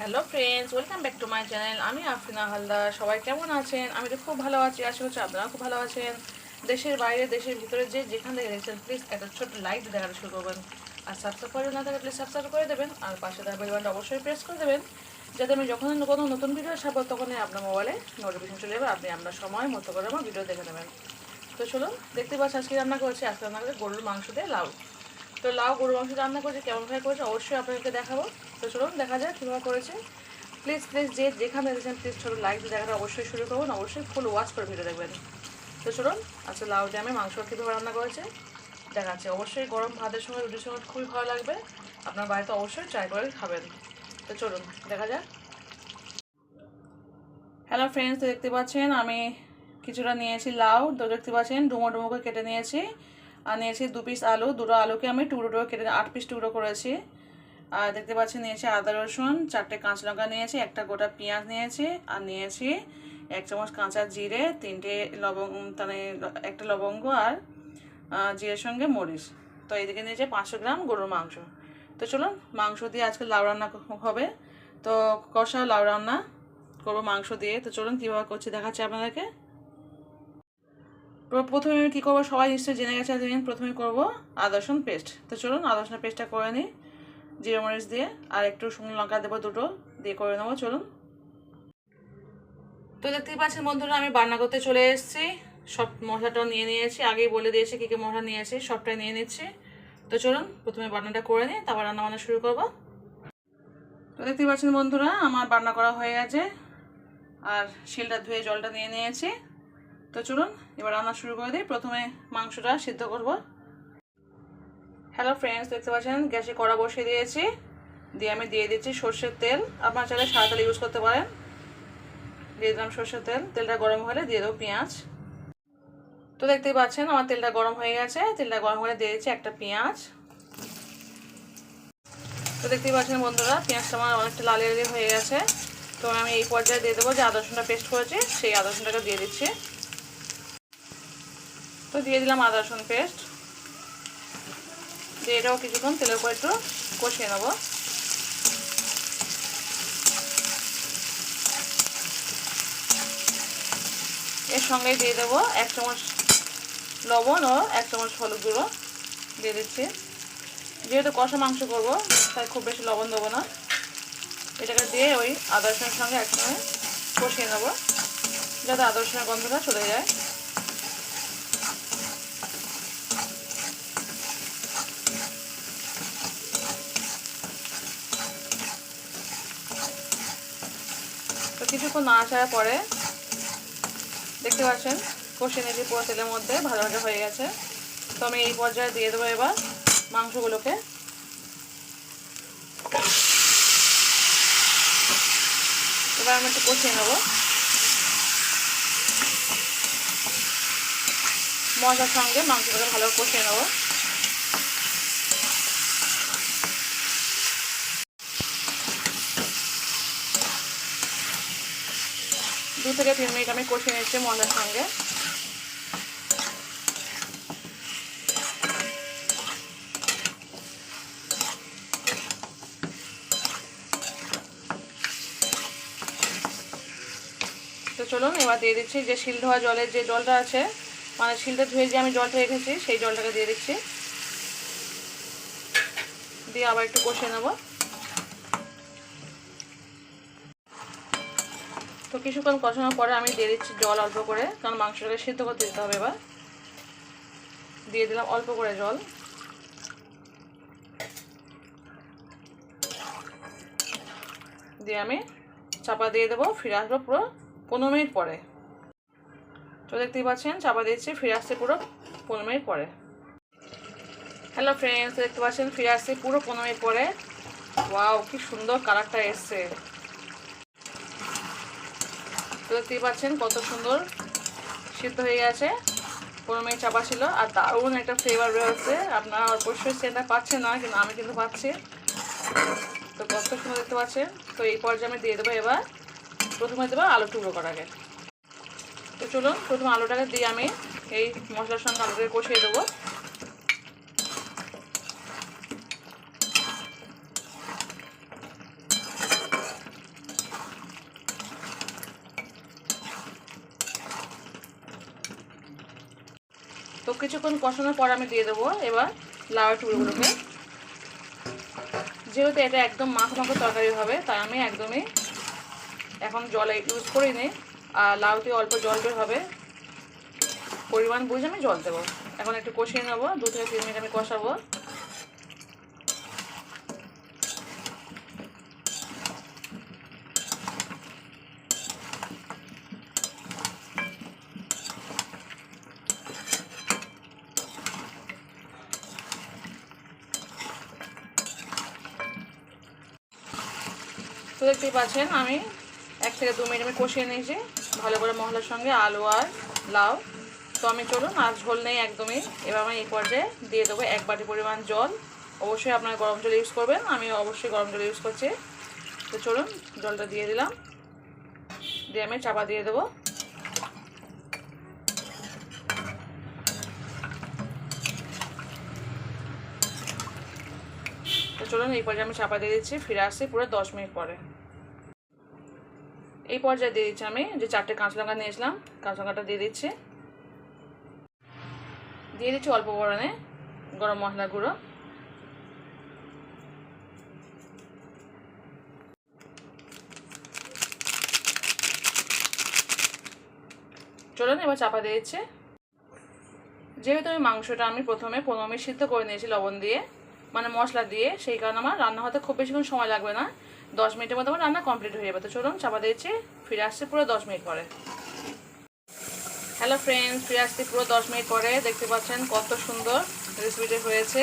Hello friends welcome back to my channel আমি আফরিনা হালদার। সবাই কেমন আছেন? আমি তো খুব ভালো আছি। আশা করছি আপনারা খুব ভালো আছেন। দেশের বাইরে, দেশের ভিতরে যে যেখান থেকে প্লিজ একটা ছোট্ট লাইক দেখাতে শুরু করবেন। আর সাবস্ক্রাইব করে না থাকলে প্লিজ সাবস্ক্রাইব করে দেবেন। আর পাশে থাকা বেলবানটা অবশ্যই প্রেস করে দেবেন। যাতে আমি যখন কোনো নতুন ভিডিও ছাড়বো তখনই আপনার মোবাইলে নোটিফিকেশন চলে যাবে। আপনি আপনার সময় মতো করে আমার ভিডিও দেখে নেবেন। তো চলুন, দেখতে পাচ্ছি আজকে রান্না করছি। আজকে রান্না করে গরুর মাংস দিয়ে লাউ। তো লাউ গরু মাংস রান্না করেছি কেমনভাবে করেছে অবশ্যই আপনাদেরকে দেখাবো। তো চলুন, দেখা যাক কীভাবে করেছে। প্লিজ প্লিজ যে যেখানে দেখেছেন প্লিজ ছোটো লাইক দেখাটা অবশ্যই শুরু করুন, অবশ্যই ফুল ওয়াচ করে ভিডিও দেখবেন। তো চলুন আচ্ছা লাউ দিয়ে আমি মাংস কীভাবে রান্না করেছে, দেখাচ্ছে। অবশ্যই গরম ভাতের সময় রুটির সময় খুবই ভালো লাগবে, আপনার বাড়িতে অবশ্যই ট্রাই করে খাবেন। তো চলুন, দেখা যাক। হ্যালো ফ্রেন্ডস দেখতে পাচ্ছেন, আমি কিছুটা নিয়েছি লাউ, তো দেখতে পাচ্ছেন ডুমো ডুমো করে কেটে নিয়েছি। নিয়েছি দু পিস আলু, দুটো আলুকে আমি টুকরো টুকরো কেটে আট পিস টুকরো করেছি। আর দেখতে পাচ্ছি নিয়েছি আদা, রসুন, চারটে কাঁচা লঙ্কা নিয়েছি, একটা গোটা পেঁয়াজ নিয়েছি, আর নিয়েছি এক চামচ কাঁচা জিরে, তিনটে লবঙ্গ মানে একটা লবঙ্গ আর জিরের সঙ্গে মরিচ। তো এদিকে নিয়েছে পাঁচশো গ্রাম গরুর মাংস। তো চলুন, মাংস দিয়ে আজকে লাউ রান্না হবে। তো কষা লাউ রান্না, করব মাংস দিয়ে। তো চলুন, কীভাবে করছি দেখাচ্ছি আপনাদেরকে। প্রথমে আমি কী করব? সবাই নিশ্চয়ই জেনে গেছে এতদিন। প্রথমে করব আদা রসুন পেস্ট। তো চলুন আদা রসুন পেস্টটা করে নিই। জিরে মরিচ দিয়ে আর একটু শুকনো লঙ্কা দেবো দুটো দিয়ে করে নেব। চলুন। তো দেখতেই পাচ্ছেন বন্ধুরা, আমি বান্না করতে চলে এসেছি। সব মশলাটাও নিয়ে নিয়েছি। আগেই বলে দিয়েছি কী কী মশলা নিয়েছি, সবটাই নিয়ে নিচ্ছি। তো চলুন প্রথমে বান্নাটা করে নিই, তারপর রান্না বান্না শুরু করব। তো দেখতেই পাচ্ছেন বন্ধুরা, আমার বান্না করা হয়ে গেছে। আর শিলটা ধুয়ে জলটা নিয়ে নিয়েছি। তো চলুন, এবার রান্না শুরু করে দিই। প্রথমে মাংসটা সিদ্ধ করব। হ্যালো ফ্রেন্ডস দেখতে পাচ্ছেন, গ্যাসে কড়া বসিয়ে দিয়েছি। দিয়ে আমি দিয়ে দিচ্ছি সর্ষের তেল। আপনারা চাইলে সাদা তেল ইউজ করতে পারেন। দিয়ে দিলাম সর্ষের তেল। তেলটা গরম হলে দিয়ে দেবো পেঁয়াজ। তো দেখতেই পাচ্ছেন, আমার তেলটা গরম হয়ে গেছে। তেলটা গরম হলে দিয়ে দিচ্ছি একটা পেঁয়াজ। তো দেখতেই পাচ্ছেন বন্ধুরা, পেঁয়াজটা আমার অনেকটা লাল হয়ে গেছে। তো আমি এই পর্যায়ে দিয়ে দেবো যে আদা রসুনটা পেস্ট করেছি, সেই আদা রসুনটাকে দিয়ে দিচ্ছি। তো দিয়ে দিলাম আদা রসুন পেস্ট। দিয়ে এটাও কিছুক্ষণ তেলের উপর একটু কষিয়ে নেব। এর সঙ্গে দিয়ে দেবো এক চামচ লবণ ও এক চামচ হলুদ গুঁড়ো। দিয়ে দিচ্ছি। যেহেতু কষা মাংস করব, তাই খুব বেশি লবণ দেবো না। এটাকে দিয়ে ওই আদা রসুনের সঙ্গে একসঙ্গে কষিয়ে নেব, যাতে আদা রসুনের গন্ধটা চলে যায়। কিছুক্ষণ না নাড়াচাড়া পরে দেখতে পাচ্ছেন, কষে নিয়েছি পুরো তেলের মধ্যে ভালো ভালো হয়ে গেছে। তো আমি এই পর্যায়ে দিয়ে দেবো এবার মাংসগুলোকে। এবার আমি একটু কষিয়ে নেব। মশলার সঙ্গে মাংসটাকে ভালো কষিয়ে নেব। দু থেকে তিন মিনিট আমি কষিয়ে নিচ্ছি মশলার সঙ্গে। তো চলুন, এবার দিয়ে দিচ্ছি যে শিল ধোয়া জলের যে জলটা আছে মানে শিলটা ধুয়ে যে আমি জলটা রেখেছি, সেই জলটাকে দিয়ে দিচ্ছি। দিয়ে আবার একটু কষিয়ে নেব। তো কিছুক্ষণ কষানোর পরে আমি দিয়ে দিচ্ছি জল অল্প করে, কারণ মাংসটাকে সিদ্ধ করতে দিতে হবে এবার। দিয়ে দিলাম অল্প করে জল। দিয়ে আমি চাপা দিয়ে দেবো, ফিরে আসব পুরো পনেরো মিনিট পরে। তো দেখতেই পাচ্ছেন, চাপা দিচ্ছি, ফিরে আসছে পুরো পনেরো মিনিট পরে। হ্যালো ফ্রেন্ডস দেখতে পাচ্ছেন, ফিরে আসছি পুরো পনেরো মিনিট পরে। ওয়াও কি সুন্দর কালারটা এসছে। তো দেখতেই পাচ্ছেন কত সুন্দর সিদ্ধ হয়ে গেছে। মিনিট চাপা ছিল। আর দারুণ একটা ফ্লেভার বেরোচ্ছে আপনারা অবশ্যই সেটা পাচ্ছেন না, কিন্তু আমি কিন্তু পাচ্ছি। তো কত সুন্দর দেখতে পাচ্ছেন। তো এই পর্যায়ে আমি দিয়ে দেবো এবার। প্রথমে দেবো আলু টুকরো করাকে। তো চলুন, প্রথমে আলুটাকে দিয়ে আমি এই মশলার সঙ্গে আলুটাকে কষিয়ে দেবো। কিছুক্ষণ কষানোর পর আমি দিয়ে দেবো এবার লাউয়ের টুকরোগুলোকে। যেহেতু এটা একদম মাখ মাখো তরকারি হবে, তাই আমি একদমই এখন জল ইউজ করিনি আর লাউতে অল্প জল বের হবে। পরিমাণ বুঝে আমি জল দেবো। এখন একটু কষিয়ে নেব, দু থেকে তিন মিনিট আমি কষাবো। দেখতেই পাচ্ছেন, আমি এক থেকে দু মিনিট আমি কষিয়ে নিয়েছি, ভালো করে মহলার সঙ্গে আলু আর লাউ। তো আমি চলুন, আর ঝোল নেই একদমই। এবার আমি এই পর্যায়ে দিয়ে দেবো এক বাটি পরিমাণ জল। অবশ্যই আপনারা গরম জল ইউজ করবেন আমি অবশ্যই গরম জল ইউজ করছি। তো চলুন, জলটা দিয়ে দিলাম। দিয়ে আমি চাপা দিয়ে দেবো। তো চলুন এই পর্যায়ে আমি চাপা দিয়ে দিচ্ছি, ফিরে আসছি পুরো দশ মিনিট পরে। এই পর্যায়ে দিয়ে দিচ্ছি আমি যে চারটে কাঁচা লঙ্কা নিয়েছিলাম কাঁচা লঙ্কাটা দিয়ে দিচ্ছি। দিয়ে দিচ্ছি অল্প পরিমাণে গরম মশলা গুঁড়ো। চলুন এবার চাপা দিয়ে দিচ্ছি। যেহেতু ওই মাংসটা আমি প্রথমে পনেরো মিনিট সিদ্ধ করে নিয়েছি লবণ দিয়ে মানে মশলা দিয়ে, সেই কারণে আমার রান্না হতে খুব বেশিক্ষণ সময় লাগবে না। দশ মিনিটের মধ্যে আমার রান্না কমপ্লিট হয়ে যাবে। তো চলুন, চাপা দিয়েছি ফিরে আসছে পুরো দশ মিনিট পরে। হ্যালো ফ্রেন্ডস ফিরে আসছি পুরো দশ মিনিট পরে। দেখতে পাচ্ছেন কত সুন্দর রেসিপিটি হয়েছে।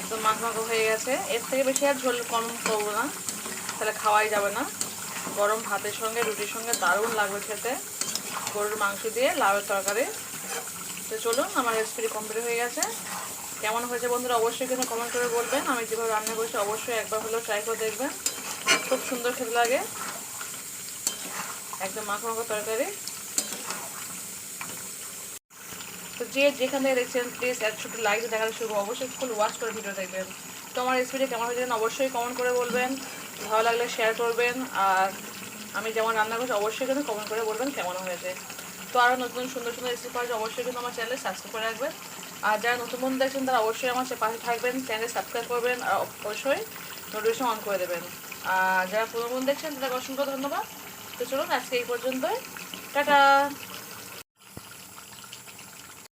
একদম মাখ মাখো হয়ে গেছে। এর থেকে বেশি আর ঝোল কম করব না। তাহলে খাওয়াই যাবে না। গরম ভাতের সঙ্গে, রুটির সঙ্গে দারুণ লাগবে খেতে। গরুর মাংস দিয়ে লাউয়ের তরকারি। তো চলুন, আমার রেসিপি কমপ্লিট হয়ে গেছে। কেমন হয়েছে বন্ধুরা অবশ্যই কিন্তু কমেন্ট করে বলবেন। আমি যেভাবে রান্না করেছি অবশ্যই একবার হলেও ট্রাই করে দেখবেন। খুব সুন্দর খেতে লাগে। একদম মাখো মাখো তরকারি। তো যে যেখান থেকে প্লিজ এক ছোটো লাইক দেখাতে শুরু অবশ্যই ফুল ওয়াচ করে ভিডিও দেখবেন। তো আমার রেসিপিটা কেমন হয়েছে অবশ্যই কমেন্ট করে বলবেন। ভালো লাগলে শেয়ার করবেন। আর আমি যেমন রান্না করছি, অবশ্যই কিন্তু কমেন্ট করে বলবেন কেমন হয়েছে। তো আরও নতুন সুন্দর সুন্দর রেসিপি পাওয়া যায়, অবশ্যই কিন্তু আমার চ্যানেলে সাবস্ক্রাইব করে রাখবেন। আর যারা নতুন বন্ধু দেখছেন তারা অবশ্যই আমার পাশে থাকবেন চ্যানেলে সাবস্ক্রাইব করবেন, আর অবশ্যই নোটিফিকেশন অন করে দেবেন। আর যারা পুরো বন্ধু দেখছেন তাদের অসংখ্য ধন্যবাদ। তো চলুন, আজকে এই পর্যন্তই। টাটা!